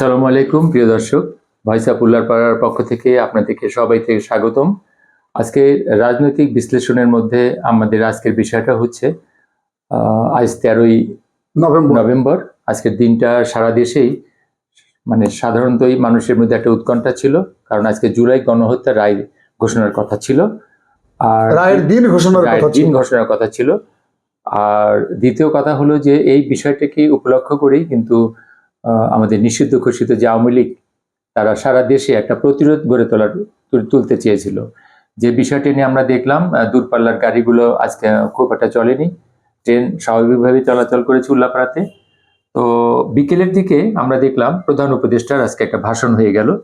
আসসালামু আলাইকুম প্রিয় দর্শক। ভয়েস অফ উল্লারপাড়ার পক্ষ থেকে আপনাদেরকে সবাই থেকে স্বাগতম। আজকে রাজনৈতিক বিশ্লেষণের মধ্যে আমাদের আজকের বিষয়টা হচ্ছে আজ তেরোই নভেম্বর। নভেম্বর। আজকের দিনটা সারা দেশেই মানে সাধারণতই মানুষের মধ্যে একটা উৎকণ্ঠা ছিল কারণ আজকে জুলাই গণহত্যা রায় ঘোষণার কথা ছিল। আর রায়ের দিন ঘোষণার দিন ঘোষণার কথা ছিল। আর দ্বিতীয় কথা হলো যে এই বিষয়টাকে উপলক্ষ করেই কিন্তু আমাদের নিষিদ্ধ ঘোষিত যে আওয়ামী লীগ, তারা সারা দেশে একটা প্রতিরোধ গড়ে তোলার, তুল- তুলতে চেয়েছিল। যে বিষয়টি নিয়ে আমরা দেখলাম দূরপাল্লার গাড়িগুলো আজকে খুব একটা চলেনি। ট্রেন স্বাভাবিকভাবে চলাচল করেছে উল্লাপাড়াতে। তো বিকেলের দিকে আমরা দেখলাম, প্রধান উপদেষ্টার আজকে একটা ভাষণ হয়ে গেল।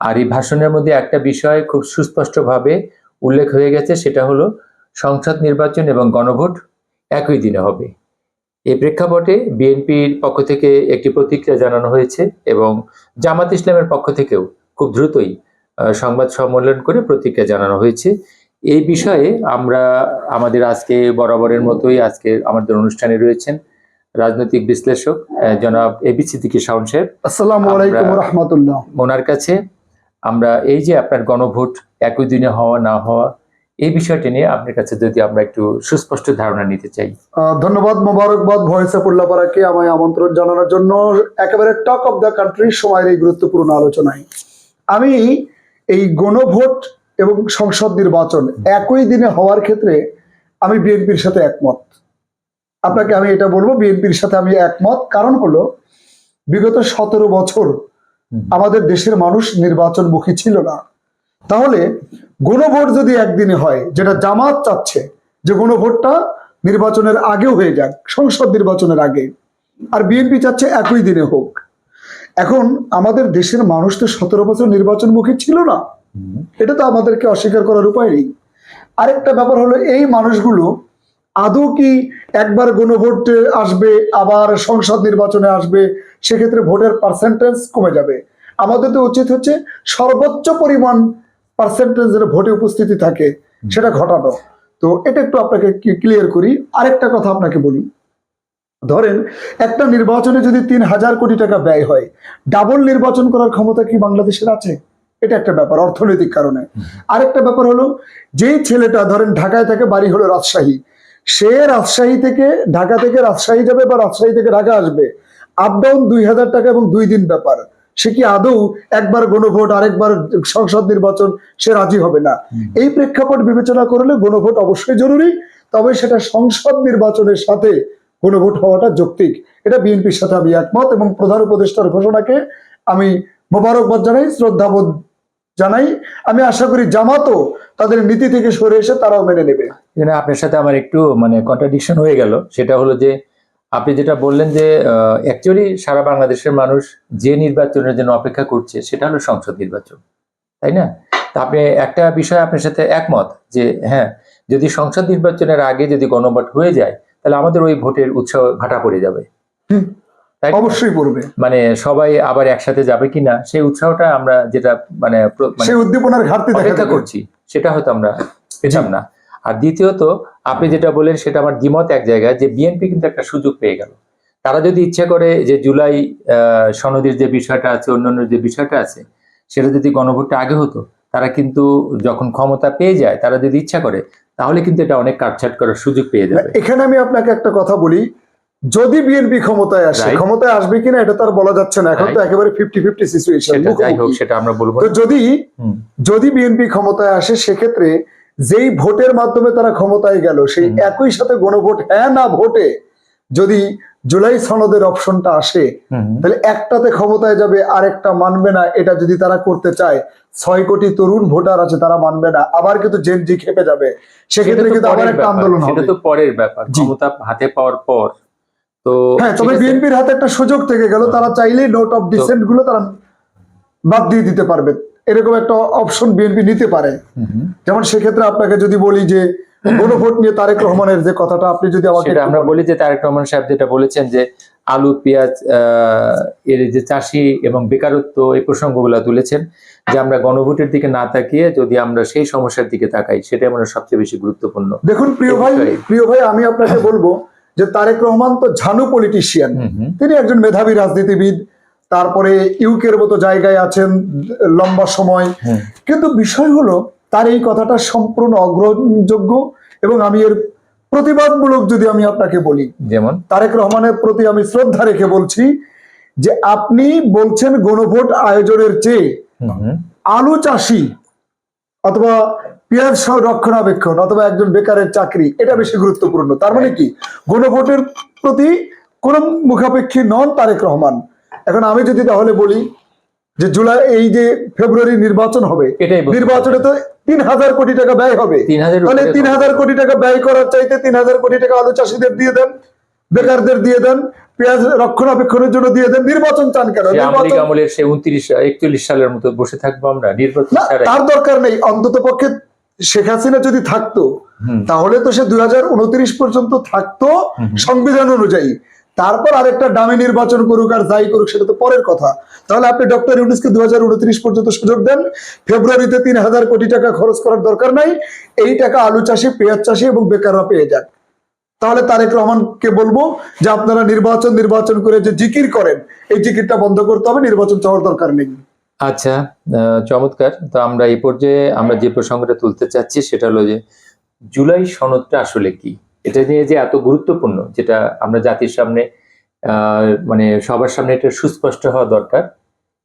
আর এই ভাষণের মধ্যে একটা বিষয় খুব সুস্পষ্টভাবে উল্লেখ হয়ে গেছে, সেটা হলো, সংসদ নির্বাচন এবং গণভোট একই দিনে হবে। এই প্রেক্ষাপটে বিএনপির পক্ষ থেকে একটি প্রতিক্রিয়া জানানো হয়েছে এবং জামাত ইসলামের পক্ষ থেকেও খুব দ্রুতই সংবাদ সম্মেলন করে প্রতিক্রিয়া জানানো হয়েছে। এই বিষয়ে আমরা আমাদের আজকে বরাবরের মতোই আজকে আমাদের অনুষ্ঠানে রয়েছেন রাজনৈতিক বিশ্লেষক জনাব এবি সিদ্দিকী শাওন সাহেব। আসসালামু আলাইকুম আমরা- রহমতুল্লাহ। ওনার কাছে আমরা এই যে আপনার গণভোট একই দিনে হওয়া না হওয়া এই বিষয়টি নিয়ে আপনার কাছে যদি আমরা একটু সুস্পষ্ট ধারণা নিতে চাই। ধন্যবাদ মোবারকবাদ ভয়েস অফ উল্লাপাড়াকে আমায় আমন্ত্রণ জানানোর জন্য। একেবারে টক অফ দ্য কান্ট্রির সময়ের এই গুরুত্বপূর্ণ আলোচনায়। আমি এই গণভোট এবং সংসদ নির্বাচন একই দিনে হওয়ার ক্ষেত্রে আমি বিএনপির সাথে একমত। আপনাকে আমি এটা বলব বিএনপির সাথে আমি একমত। কারণ হলো বিগত সতেরো বছর আমাদের দেশের মানুষ নির্বাচনমুখী ছিল না। তাহলে গণভোট যদি একদিনে হয়, যেটা জামাত চাচ্ছে, যে গণভোটটা নির্বাচনের আগেও হয়ে যাক, সংসদ নির্বাচনের আগে, আর বিএনপি চাচ্ছে একই দিনে হোক। এখন আমাদের দেশের মানুষ তো সতেরো বছর নির্বাচনমুখী ছিল না। এটা তো আমাদেরকে অস্বীকার করার উপায় নেই। আরেকটা ব্যাপার হলো, এই মানুষগুলো আদৌ কি একবার গণভোটে আসবে, আবার সংসদ নির্বাচনে আসবে, সেক্ষেত্রে ভোটের পার্সেন্টেজ কমে যাবে? আমাদের তো উচিত হচ্ছে সর্বোচ্চ পরিমাণ পার্সেন্টেজের ভোটে উপস্থিতি থাকে, সেটা ঘটানো। তো এটা একটু আপনাকে ক্লিয়ার করি। আরেকটা কথা আপনাকে বলি। ধরেন, একটা নির্বাচনে যদি তিন হাজার কোটি টাকা ব্যয় হয় ডাবল নির্বাচন করার ক্ষমতা কি বাংলাদেশের আছে? এটা একটা ব্যাপার, অর্থনৈতিক কারণে। আরেকটা ব্যাপার হলো, যেই ছেলেটা ধরেন ঢাকায় থাকে, বাড়ি হলো রাজশাহী, সে রাজশাহী থেকে ঢাকা থেকে রাজশাহী যাবে বা রাজশাহী থেকে ঢাকা আসবে। আপ ডাউন দুই হাজার টাকা এবং দুই দিন ব্যাপার। সে কি আদৌ একবার গণভোট আরেকবার সংসদ নির্বাচন সে রাজি হবে না? এই প্রেক্ষাপট বিবেচনা করলে গণভোট অবশ্যই জরুরি তবে সেটা সংসদ নির্বাচনের সাথে গণভোট হওয়াটা যৌক্তিক। এটা বিএনপির সাথে আমি একমত এবং প্রধান উপদেষ্টার ঘোষণাকে আমি মোবারকবাদ জানাই শ্রদ্ধাবোধ জানাই। আমি আশা করি জামাতও তাদের নীতি থেকে সরে এসে তারাও মেনে নেবে। এখানে আপনার সাথে আমার একটু মানে কন্ট্রাডিকশন হয়ে গেল। সেটা হলো যে আপনি যেটা বললেন যে অ্যাকচুয়ালি সারা বাংলাদেশের মানুষ যে নির্বাচনের জন্য অপেক্ষা করছে সেটা হলো সংসদ নির্বাচন তাই না? তা আপনি একটা বিষয় আপনার সাথে একমত যে হ্যাঁ যদি সংসদ নির্বাচনের আগে যদি গণভোট হয়ে যায় তাহলে আমাদের ওই ভোটের উৎসাহ ভাটা পড়ে যাবে। অবশ্যই পড়বে। মানে সবাই আবার একসাথে যাবে কিনা সেই উৎসাহটা আমরা যেটা মানে মানে সেই উদ্দীপনার ঘাটতি দেখা অপেক্ষা করছি সেটা হয়তো আমরা পেতাম না। আর দ্বিতীয়ত আপনি যেটা বলেন সেটা আমার দ্বিমত এক জায়গায় যে বিএনপি কিন্তু একটা সুযোগ পেয়ে গেল। তারা যদি ইচ্ছা করে যে জুলাই সনদের যে বিষয়টা আছে অন্যান্য যে বিষয়টা আছে সেটা যদি গণভোটটা আগে হতো তারা কিন্তু যখন ক্ষমতা পেয়ে যায় তারা যদি ইচ্ছা করে তাহলে কিন্তু এটা অনেক কাটছাট করার সুযোগ পেয়ে যাবে। এখানে আমি আপনাকে একটা কথা বলি যদি বিএনপি ক্ষমতায় আসে ক্ষমতায় আসবে কিনা এটা তার বলা যাচ্ছে না এখন তো একেবারে ফিফটি ফিফটি সিচুয়েশন সেটা যাই হোক সেটা আমরা বলব যদি যদি বিএনপি ক্ষমতায় আসে সেক্ষেত্রে যেই ভোটের মাধ্যমে তারা ক্ষমতায় গেল সেই একই সাথে গণভোট হ্যাঁ না ভোটে যদি জুলাই সনদের অপশনটা আসে। তাহলে একটাতে ক্ষমতায় যাবে আরেকটা মানবে না এটা যদি তারা করতে চায় ছয় কোটি তরুণ ভোটার আছে তারা মানবে না আবার কিন্তু জেনজি খেপে যাবে। সেক্ষেত্রে কিন্তু আবার একটা আন্দোলন হবে। তো পরের ব্যাপার ক্ষমতা হাতে পাওয়ার পর তো হ্যাঁ তবে বিএনপির হাতে একটা সুযোগ থেকে গেল তারা চাইলেই নোট অফ ডিসেন্টগুলো তারা বাদ দিয়ে দিতে পারবে। এরকম একটা অপশন বিএনপি নিতে পারে। যেমন সেক্ষেত্রে আপনাকে যদি বলি যে গণভোট নিয়ে তারেক রহমানের যে কথাটা আপনি যদি আমাকে আমরা বলি যে তারেক রহমান সাহেব যেটা বলেছেন যে আলু পেঁয়াজ এর যে চাষি এবং বেকারত্ব এই প্রসঙ্গগুলো তুলেছেন যে আমরা গণভোটের দিকে না তাকিয়ে যদি আমরা সেই সমস্যার দিকে তাকাই সেটাই মনে হয় সবচেয়ে বেশি গুরুত্বপূর্ণ। দেখুন প্রিয় ভাই প্রিয় ভাই আমি আপনাকে বলব যে তারেক রহমান তো ঝানু পলিটিশিয়ান তিনি একজন মেধাবী রাজনীতিবিদ তারপরে ইউকের মতো জায়গায় আছেন লম্বা সময়। কিন্তু বিষয় হলো তার এই কথাটা সম্পূর্ণ অগ্রহণযোগ্য এবং আমি এর প্রতিবাদমূলক যদি আমি আপনাকে বলি যেমন? তারেক রহমানের প্রতি আমি শ্রদ্ধা রেখে বলছি যে আপনি বলছেন গণভোট আয়োজনের চেয়ে আলু চাষি অথবা পেঁয়াজ সহ রক্ষণাবেক্ষণ অথবা একজন বেকারের চাকরি এটা বেশি গুরুত্বপূর্ণ। তার মানে কি? গণভোটের প্রতি কোন মুখাপেক্ষী নন তারেক রহমান। এখন আমি যদি তাহলে বলি যে জুলাই এই যে ফেব্রুয়ারি নির্বাচন হবে নির্বাচনে তো তিন হাজার কোটি টাকা ব্যয় হবে। তাহলে তিন হাজার কোটি টাকা ব্যয় করার চাইতে তিন হাজার কোটি টাকা আলু চাষিদের দিয়ে দেন বেকারদের দিয়ে দেন পেঁয়াজ রক্ষণাবেক্ষণের জন্য দিয়ে দেন নির্বাচন চান কেন? আমলের সে উনত্রিশ একচল্লিশ সালের মতো বসে থাকব আমরা নির্বাচন তার দরকার নেই অন্তত পক্ষে শেখ হাসিনা যদি থাকতো তাহলে তো সে দুই হাজার উনত্রিশ পর্যন্ত থাকতো সংবিধান অনুযায়ী। তারপর আরেকটা দামি নির্বাচন করুক আর যাই করুক, সেটা তো পরের কথা। তাহলে আপনি ডক্টর ইউনুসকে দু পর্যন্ত সুযোগ দেন। ফেব্রুয়ারিতে তিন হাজার কোটি টাকা খরচ করার দরকার নাই। এই টাকা আলু চাষি, পেঁয়াজ চাষি এবং বেকাররা পেয়ে যাক। তাহলে তারেক রহমানকে বলব যে আপনারা নির্বাচন নির্বাচন করে যে জিকির করেন, এই জিকিরটা বন্ধ করতে হবে, নির্বাচন চাওয়ার দরকার নেই। আচ্ছা চমৎকার। তো আমরা এই পর্যায়ে, আমরা যে প্রসঙ্গটা তুলতে চাচ্ছি, সেটা হলো যে, জুলাই সনদটা আসলে কি? এটা নিয়ে যে এত গুরুত্বপূর্ণ যেটা আমরা জাতির সামনে আহ, মানে সবার সামনে এটা সুস্পষ্ট হওয়া দরকার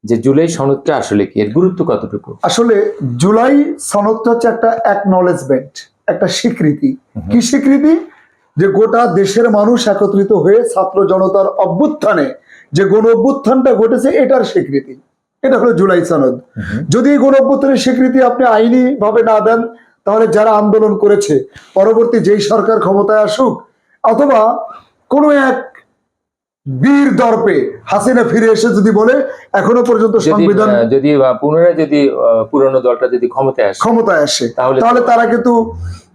যে জুলাই সনদটা আসলে কি এর গুরুত্ব কতটুকু? আসলে জুলাই সনদটা হচ্ছে একটা অ্যাকনলেজমেন্ট একটা স্বীকৃতি। কি স্বীকৃতি? যে গোটা দেশের মানুষ একত্রিত হয়ে ছাত্র জনতার অভ্যুত্থানে যে গণ অভ্যুত্থানটা ঘটেছে এটার স্বীকৃতি। এটা হলো জুলাই সনদ। যদি এই গণ অভ্যুত্থানের স্বীকৃতি আপনি আইনি ভাবে না দেন তাহলে যারা আন্দোলন করেছে পরবর্তী যেই সরকার ক্ষমতায় আসুক অথবা কোন এক বীর দর্পে হাসিনা ফিরে এসে যদি বলে এখনও পর্যন্ত যদি সংবিধান যদি পুনরায় যদি পুরনো দলটা যদি ক্ষমতায় আসে ক্ষমতায় আসে তাহলে তাহলে তারা কিন্তু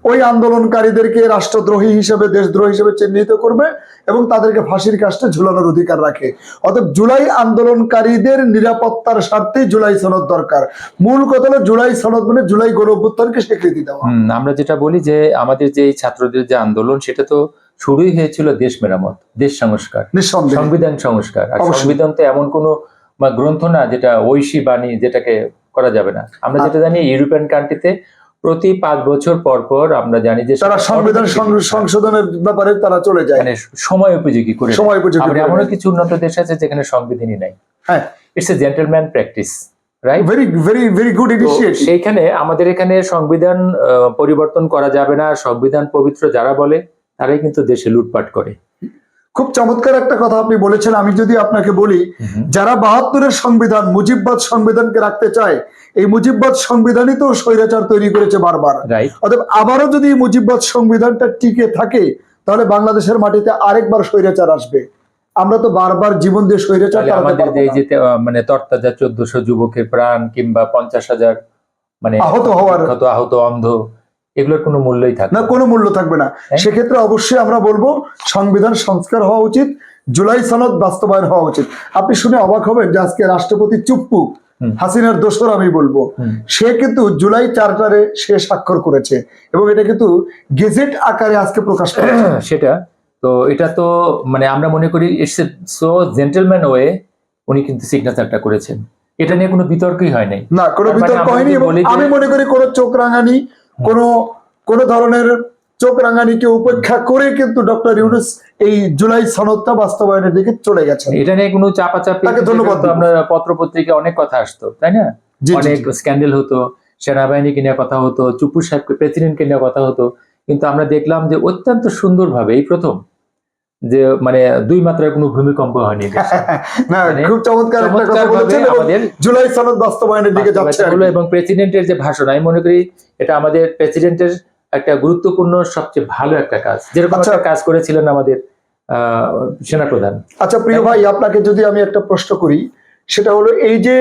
ওই আন্দোলনকারীদেরকে রাষ্ট্রদ্রোহী হিসেবে দেশদ্রোহী হিসেবে চিহ্নিত করবে এবং তাদেরকে ফাঁসির কাজটা ঝুলানোর অধিকার রাখে। অতএব জুলাই আন্দোলনকারীদের নিরাপত্তার স্বার্থে জুলাই সনদ দরকার। মূল কথা হলো জুলাই সনদ মানে জুলাই গণ অভ্যুত্থানকে স্বীকৃতি দেওয়া। আমরা যেটা বলি যে আমাদের যে ছাত্রদের যে আন্দোলন সেটা তো শুরুই হয়েছিল দেশ মেরামত দেশ সংস্কার। সংবিধান সংস্কার। আর সংবিধান তো এমন কোনো গ্রন্থ না যেটা ঐশী বাণী যেটাকে করা যাবে না। আমরা যেটা জানি ইউরোপিয়ান কান্ট্রিতে প্রতি পাঁচ বছর পর পর আমরা জানি যে তারা সংবিধান সংশোধনের ব্যাপারে তারা চলে যায়। মানে সময় উপযোগী করে সময় উপযোগী আমরা করে এমনও কিছু উন্নত দেশ আছে যেখানে সংবিধানই নাই। হ্যাঁ। It's a gentleman practice right very very very good initiative সেইখানে আমাদের এখানে সংবিধান পরিবর্তন করা যাবে না। সংবিধান পবিত্র যারা বলে তারাই কিন্তু দেশে লুটপাট করে। খুব চমৎকার একটা কথা আপনি বলেছেন। আমি যদি আপনাকে বলি যারা বাহাত্তরের সংবিধান মুজিববাদ সংবিধানকে রাখতে চায় এই মুজিববাদ সংবিধানই তো স্বৈরাচার তৈরি করেছে বারবার অতএব আবারও যদি মুজিববাদ সংবিধানটা টিকে থাকে তাহলে বাংলাদেশের মাটিতে আরেকবার স্বৈরাচার আসবে আমরা তো বারবার জীবন দিয়ে স্বৈরাচার আমাদের যে মানে তরতাজা চোদ্দশো যুবকের প্রাণ কিংবা পঞ্চাশ হাজার মানে আহত হওয়ার- আহত অন্ধ এগুলোর কোনো মূল্যই থাকবে না। কোনো মূল্য থাকবে না হ্যাঁ। সেক্ষেত্রে অবশ্যই আমরা বলব সংবিধান সংস্কার হওয়া উচিত জুলাই সনদ বাস্তবায়ন হওয়া উচিত আপনি শুনে অবাক হবেন যে আজকে রাষ্ট্রপতি চুপ্পু। হাসিনার দোসর আমি বলব। সে কিন্তু জুলাই চার্টারে সে স্বাক্ষর করেছে এবং এটা কিন্তু গেজেট আকারে আজকে প্রকাশ করেছে। সেটা তো এটা তো মানে আমরা মনে করি it's a so gentleman way উনি কিন্তু সিগনেচারটা করেছেন। এটা নিয়ে কোনো বিতর্কই হয় নাই। না কোনো মানে বিতর্ক হয়নি এবং আমি মনে করি কোনো চোখ রাঙানি কোনো কোনো ধরনের চোখ রাঙানিকে উপেক্ষা করে কিন্তু ডক্টর ইউনুস এই জুলাই সনদটা বাস্তবায়নের দিকে চলে গেছেন। এটা নিয়ে কোনো চাপাচাপি তাকে ধন্যবাদ আমরা পত্র পত্রিকা অনেক কথা আসতো তাই না? অনেক স্ক্যান্ডেল হতো সেনাবাহিনীকে নিয়ে কথা হতো চুপু সাহেবকে প্রেসিডেন্টকে নিয়ে কথা হতো। কিন্তু আমরা দেখলাম যে অত্যন্ত সুন্দরভাবে এই প্রথম যে মানে দুই মাত্রায় কোনো ভূমিকম্প হয়নি না মানে খুব চমৎকার একটা কথা বলেছেন আমাদের জুলাই সনদ বাস্তবায়নের দিকে যাচ্ছে। এবং প্রেসিডেন্টের যে ভাষণ আমি মনে করি এটা আমাদের প্রেসিডেন্টের একটা গুরুত্বপূর্ণ সবচেয়ে ভালো একটা কাজ। যেরকম আচ্ছা। একটা কাজ করেছিলেন আমাদের আহ সেনাপ্রধান। আচ্ছা প্রিয় ভাই আপনাকে যদি আমি একটা প্রশ্ন করি সেটা হলো এই যে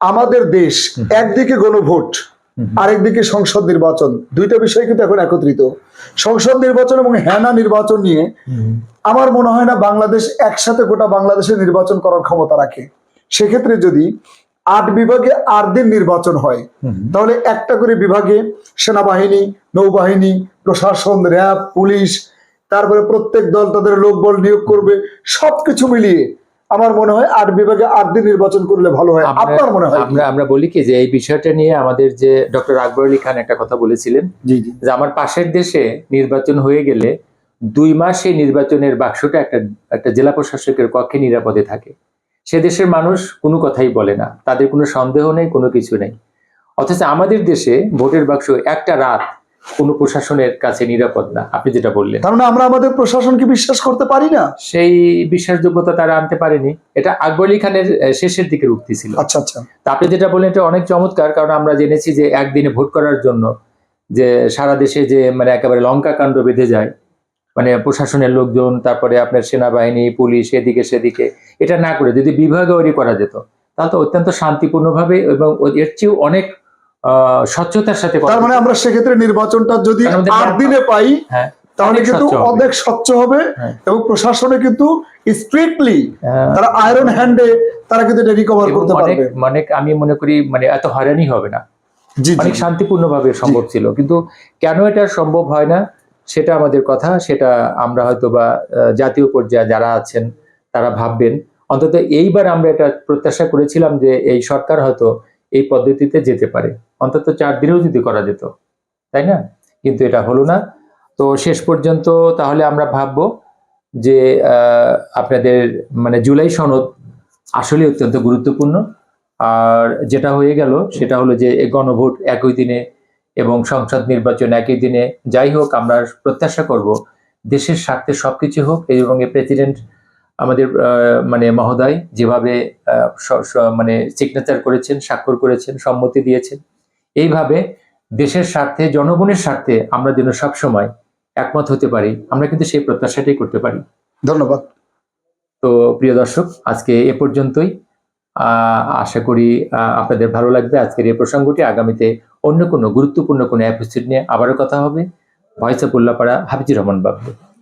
আমাদের দেশ একদিকে গণভোট আরেকদিকে সংসদ নির্বাচন দুইটা বিষয় কিন্তু এখন একত্রিত। সংসদ নির্বাচন এবং হ্যানা নির্বাচন নিয়ে আমার মনে হয় না বাংলাদেশ একসাথে গোটা বাংলাদেশে নির্বাচন করার ক্ষমতা রাখে। সেক্ষেত্রে যদি আট বিভাগে আট দিন নির্বাচন হয়। তাহলে একটা করে বিভাগে সেনাবাহিনী নৌবাহিনী প্রশাসন র্যাব পুলিশ তারপরে প্রত্যেক দল তাদের লোকবল নিয়োগ করবে সবকিছু মিলিয়ে আমার মনে হয় আট বিভাগে আট দিন নির্বাচন করলে ভালো হয়। আপনার মনে হয় আমরা আমরা বলি কি যে এই বিষয়টা নিয়ে আমাদের যে ডক্টর আকবর আলী খান একটা কথা বলেছিলেন জি জি। যে আমার পাশের দেশে নির্বাচন হয়ে গেলে দুই মাস এই নির্বাচনের বাক্সটা একটা একটা জেলা প্রশাসকের কক্ষে নিরাপদে থাকে। সে দেশের মানুষ কোনো কথাই বলে না। তাদের কোনো সন্দেহ নেই কোনো কিছু নেই। অথচ আমাদের দেশে ভোটের বাক্স একটা রাত কোনো প্রশাসনের কাছে নিরাপদ না আপনি যেটা বললেন। তার মানে আমরা আমাদের প্রশাসনকে বিশ্বাস করতে পারি না? সেই বিশ্বাসযোগ্যতা তারা আনতে পারেনি। এটা আকবর আলী খানের শেষের দিকের উক্তি ছিল। আচ্ছা আচ্ছা। তা আপনি যেটা বললেন এটা অনেক চমৎকার কারণ আমরা জেনেছি যে একদিনে ভোট করার জন্য যে সারা দেশে যে মানে একেবারে লঙ্কা কাণ্ড বেঁধে যায় মানে প্রশাসনের লোকজন তারপরে আপনার সেনাবাহিনী পুলিশ এদিকে সেদিকে এটা না করে যদি বিভাগীয় করা যেত তাহলে তো অত্যন্ত শান্তিপূর্ণভাবে এবং এর চেয়েও অনেক স্বচ্ছতার সাথে তার মানে আমরা সেক্ষেত্রে নির্বাচনটা যদি আট দিনে পাই হ্যাঁ, তাহলে কিন্তু অনেক স্বচ্ছ হবে হ্যাঁ। এবং প্রশাসনে কিন্তু স্ট্রিক্টলি তারা আয়রন হ্যান্ডে তারা কিন্তু এটা রিকভার করতে পারবে। অনেক আমি মনে করি মানে এত হয়রানি হবে না। অনেক শান্তিপূর্ণভাবে সম্ভব ছিল। কিন্তু কেন এটা সম্ভব হয় না? সেটা আমাদের কথা, সেটা আমরা হয়তো বা জাতীয় পর্যায়ে যারা আছেন, তারা ভাববেন। অন্তত এইবার আমরা এটা প্রত্যাশা করেছিলাম যে এই সরকার হয়তো এই পদ্ধতিতে যেতে পারে। অন্তত চার দিনেও যদি করা যেত, তাই না? কিন্তু এটা হলো না। তো শেষ পর্যন্ত তাহলে আমরা ভাববো যে আপনাদের মানে জুলাই সনদ আসলে অত্যন্ত গুরুত্বপূর্ণ। আর যেটা হয়ে গেল, সেটা হলো যে গণভোট একই দিনে এবং সংসদ নির্বাচন একই দিনে যাই হোক আমরা প্রত্যাশা করব দেশের স্বার্থে সবকিছু হোক এবং প্রেসিডেন্ট আমাদের মানে মহোদয় যেভাবে মানে সিগনেচার করেছেন স্বাক্ষর করেছেন সম্মতি দিয়েছেন এইভাবে দেশের স্বার্থে জনগণের স্বার্থে আমরা যেন সবসময় একমত হতে পারি আমরা কিন্তু সেই প্রত্যাশাটাই করতে পারি। ধন্যবাদ। তো প্রিয় দর্শক আজকে এ পর্যন্তই। আশা করি আপনাদের ভালো লাগবে। আজকের এই প্রসঙ্গটি। আগামীতে অন্য কোনো গুরুত্বপূর্ণ কোনো এপিসোড নিয়ে আবারও কথা হবে। Voice of Ullapara Hafizur Rahman Babu.